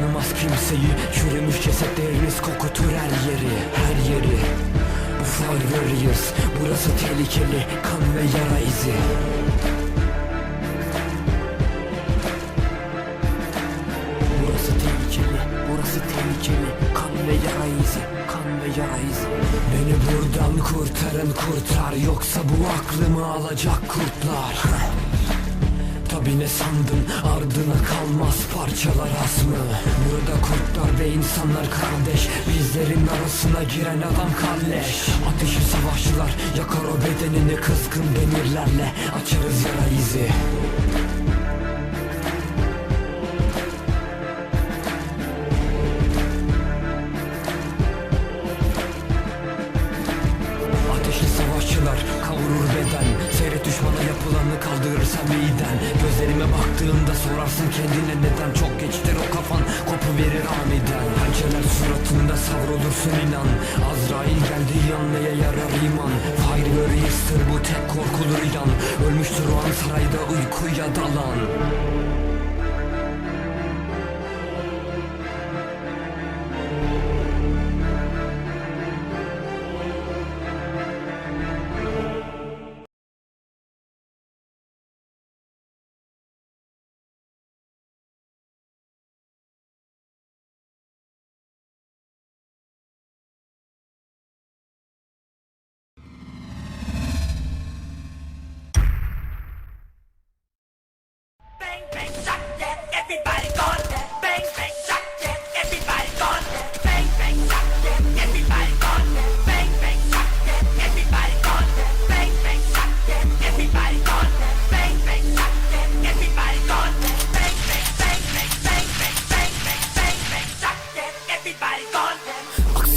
tanımaz kimseyi Çürümüş cesetleriniz kokutur her yeri Her yeri. Bu Fire Burası tehlikeli kan ve yara izi. Burası tehlikeli, burası tehlikeli Kan ve yara izi, kan ve yara izi. Beni buradan kurtarın kurtar Yoksa bu aklımı alacak kurtlar Tabi ne sandın ardına kalmaz parçalar az mı Burada kurtlar ve insanlar kardeş Bizlerin arasına giren adam kalleş Ateşi savaşçılar yakar o bedenini kızgın demirlerle Açarız yara izi yapılanı kaldırırsa miden Gözlerime baktığında sorarsın kendine neden. Çok geçtir o kafan kopu verir aniden. Hançerler suratında savrulursun inan. Azrail geldiği an neye yarar iman. Fire Warriors'tır bu tek korkulur yan Ölmüştür o an sarayda uykuya dalan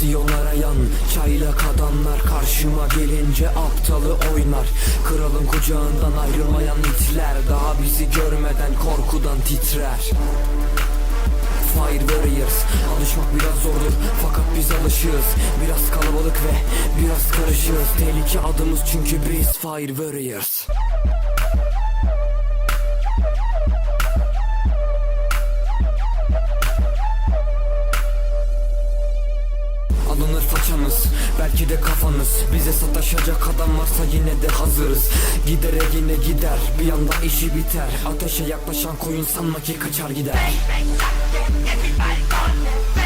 Aksiyon arayan çaylak adamlar Karşıma gelince aptalı oynar. Kralın kucağından ayrılmayan itler Daha bizi görmeden korkudan titrer. Fire Warriors Alışmak biraz zordur fakat biz alışığız. Biraz kalabalık ve biraz karışığız. Tehlike adımız çünkü biz Fire Warriors Façanız belki de kafanız Bize sataşacak adam varsa yine de hazırız Gidere yine gider bir anda işi biter Ateşe yaklaşan koyun sanma ki kaçar gider Bang shot,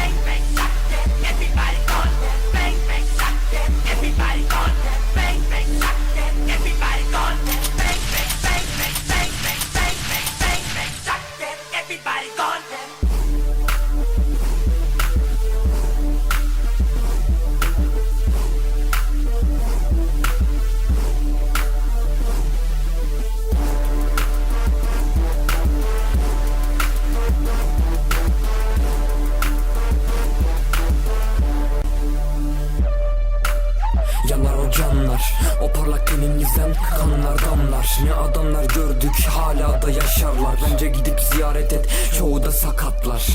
Yanar o parlak teninizden kanlar damlar. Ne adamlar gördük hala da yaşarlar. Bence gidip ziyaret et çoğu da sakatlar.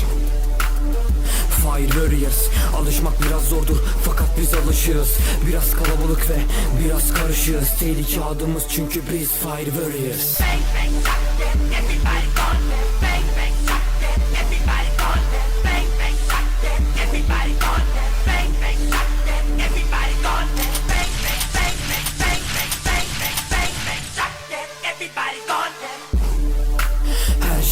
Fire Warriors Alışmak biraz zordur fakat biz alışığız Biraz kalabalık ve biraz karışığız Tehlike adımız çünkü biz Fire Warriors. Bang bang yeah, everybody gone. Bang bang yeah, everybody everybody gone.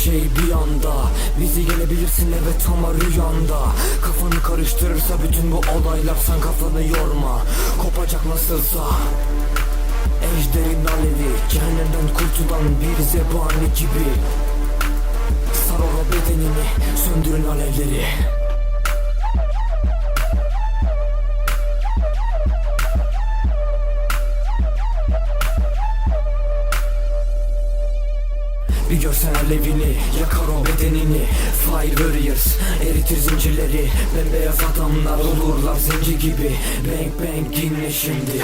Şey bir anda. Bizi gelebilirsin evet ama rüyanda. Kafanı karıştırırsa bütün bu olaylar Sen kafanı yorma. Kopacak nasılsa. Ejderin alevi Cehennemden kurtulan bir zebani gibi. Sar o bedenini Söndürün alevleri görsen alevini yakar o bedenini. Fire Warriors eritir zincirleri. Bembeyaz adamlar olurlar zenci gibi. Bang bang dinle şimdi